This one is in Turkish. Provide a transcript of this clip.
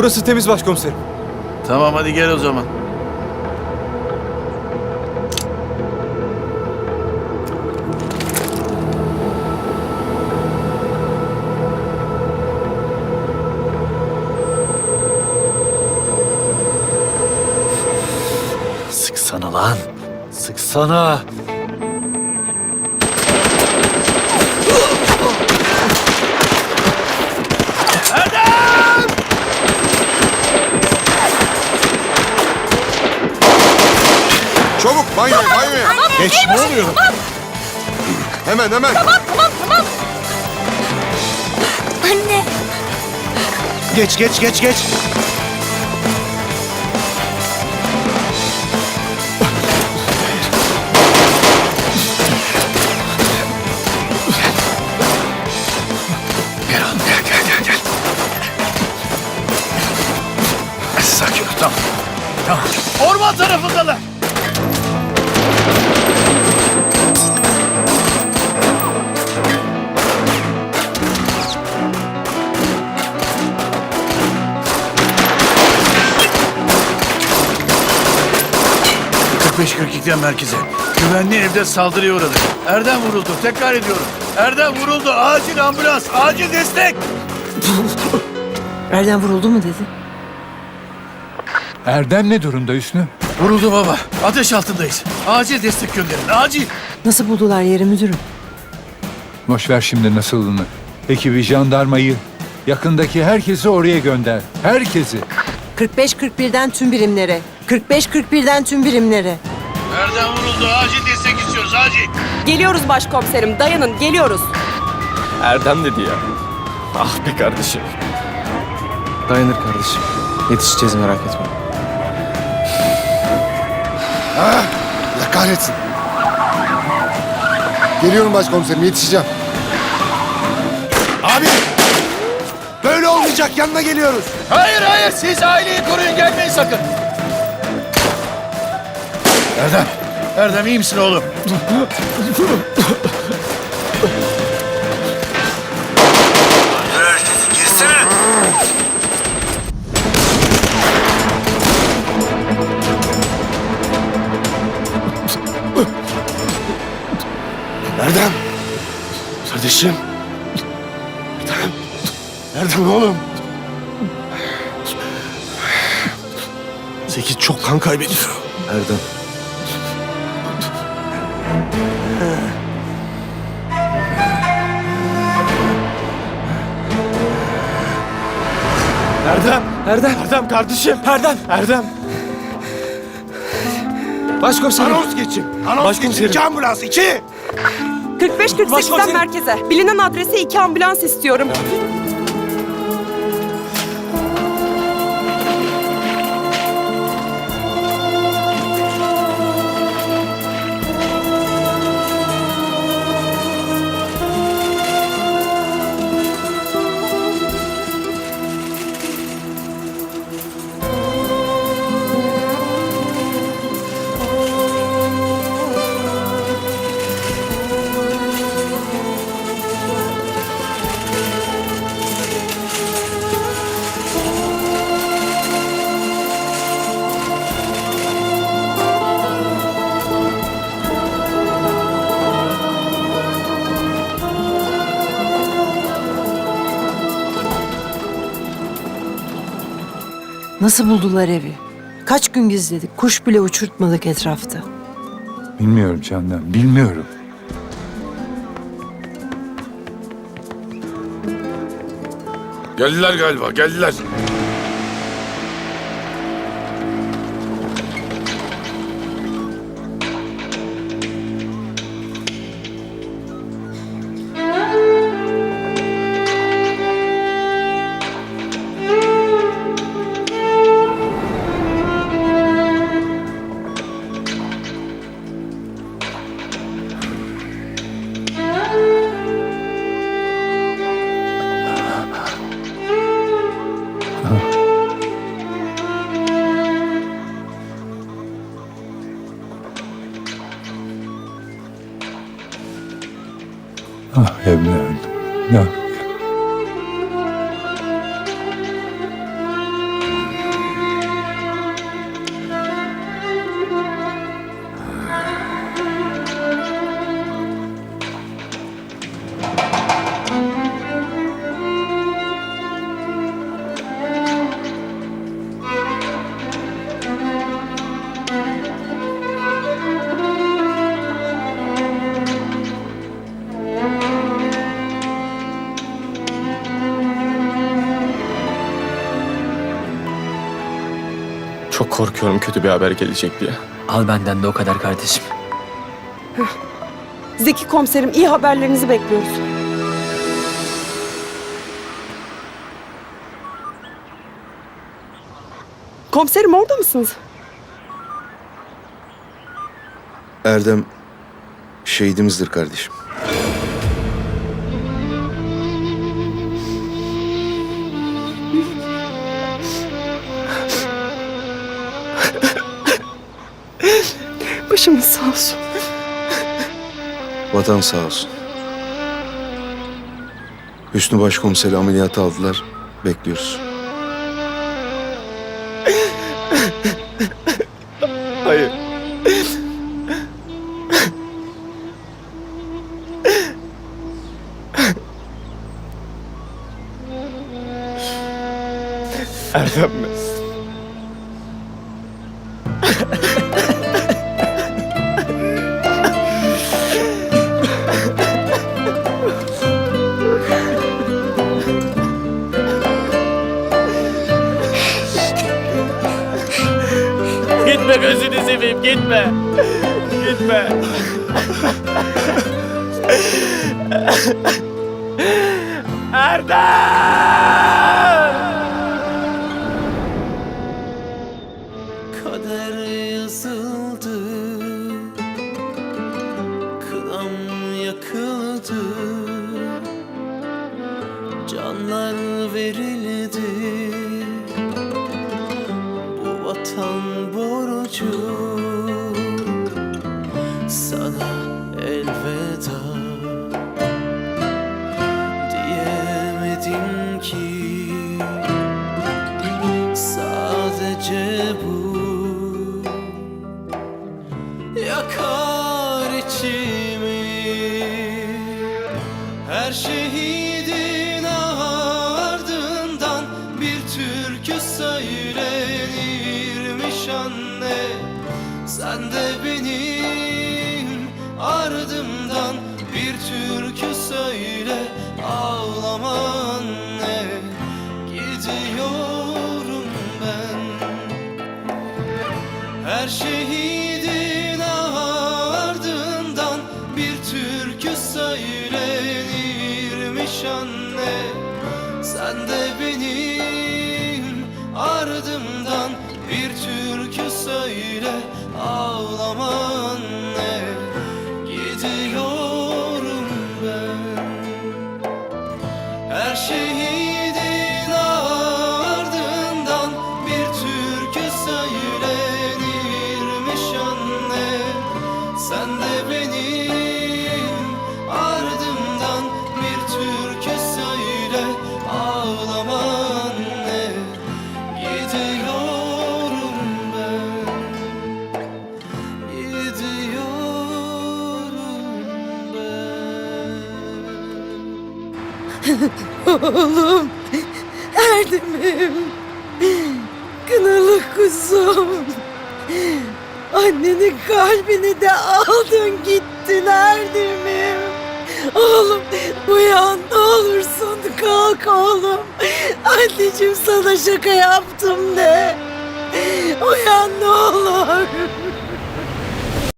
Burası temiz başkomiserim. Tamam hadi gel o zaman. Sıksana lan. Sıksana. Çabuk banyoya banyoya. Geç ne oluyor? Hemen hemen. Anne. Geç geç geç geç. Gel oğlum gel gel gel gel. Sakin ol tamam. Tamam. Orman tarafındalar. ...45-42'den merkeze. Güvenli evde saldırıya uğradı. Erdem vuruldu. Tekrar ediyorum. Erdem vuruldu. Acil ambulans. Acil destek. Erdem vuruldu mu dedi? Erdem ne durumda Hüsnü? Vuruldu baba. Ateş altındayız. Acil destek gönderin. Acil. Nasıl buldular yeri müdürüm? Boş ver şimdi nasılını. Ekibi, jandarmayı, yakındaki herkesi oraya gönder. Herkesi. 45-41'den tüm birimlere. 45-41'den tüm birimlere. Erdem vuruldu. Acil destek istiyoruz. Acil. Geliyoruz başkomiserim. Dayanın, geliyoruz. Erdem dedi ya. Ah be kardeşim. Dayanır kardeşim. Yetişeceğiz merak etme. Allah kahretsin. Geliyorum başkomiserim yetişeceğim. Abi. Böyle olmayacak yanına geliyoruz. Hayır hayır. Siz aileyi koruyun. Gelmeyin sakın. Erdem. Erdem iyi misin oğlum? Erdem. Kardeşim. Erdem. Erdem oğlum. Zeki çok kan kaybediyor. Erdem. Erdem. Erdem. Erdem kardeşim. Erdem. Erdem. Başkomiserim. Anons geçin. Anons Başkomiserim. geçin. İki ambulans iki. 45-48'den merkeze. Bilinen adrese iki ambulans istiyorum. Nasıl buldular evi? Kaç gün gizledik, kuş bile uçurtmadık etrafta. Bilmiyorum Candan, bilmiyorum. Geldiler galiba. Geldiler. Ah evladım. Ya. Korkuyorum kötü bir haber gelecek diye. Al benden de o kadar kardeşim. Zeki komiserim iyi haberlerinizi bekliyoruz. Komiserim orada mısınız? Erdem şehidimizdir kardeşim. Başımız sağ olsun. Vatan sağ olsun. Hüsnü Başkomiseri ameliyata aldılar. Bekliyoruz. Hayır. Erdem mi? Gitme gözünü seveyim gitme. Gitme. Kader yazıldı Kınam yakıldı Canlar verildi Bu vatan Sana elveda Diyemedim ki. Sadece bu Yakar içimi. Her şehidin türkü söyle Ağlama anne Gidiyorum ben. Her şehidin ardından bir türkü söylenirmiş anne. Sen de benim ardımdan bir türkü söyle ağlama anne Oğlum, Erdem'im, kınalı kuzum. Annenin kalbini de aldın gittin Erdem'im. Oğlum uyan ne olursun kalk oğlum. Anneciğim sana şaka yaptım de. Uyan ne olur.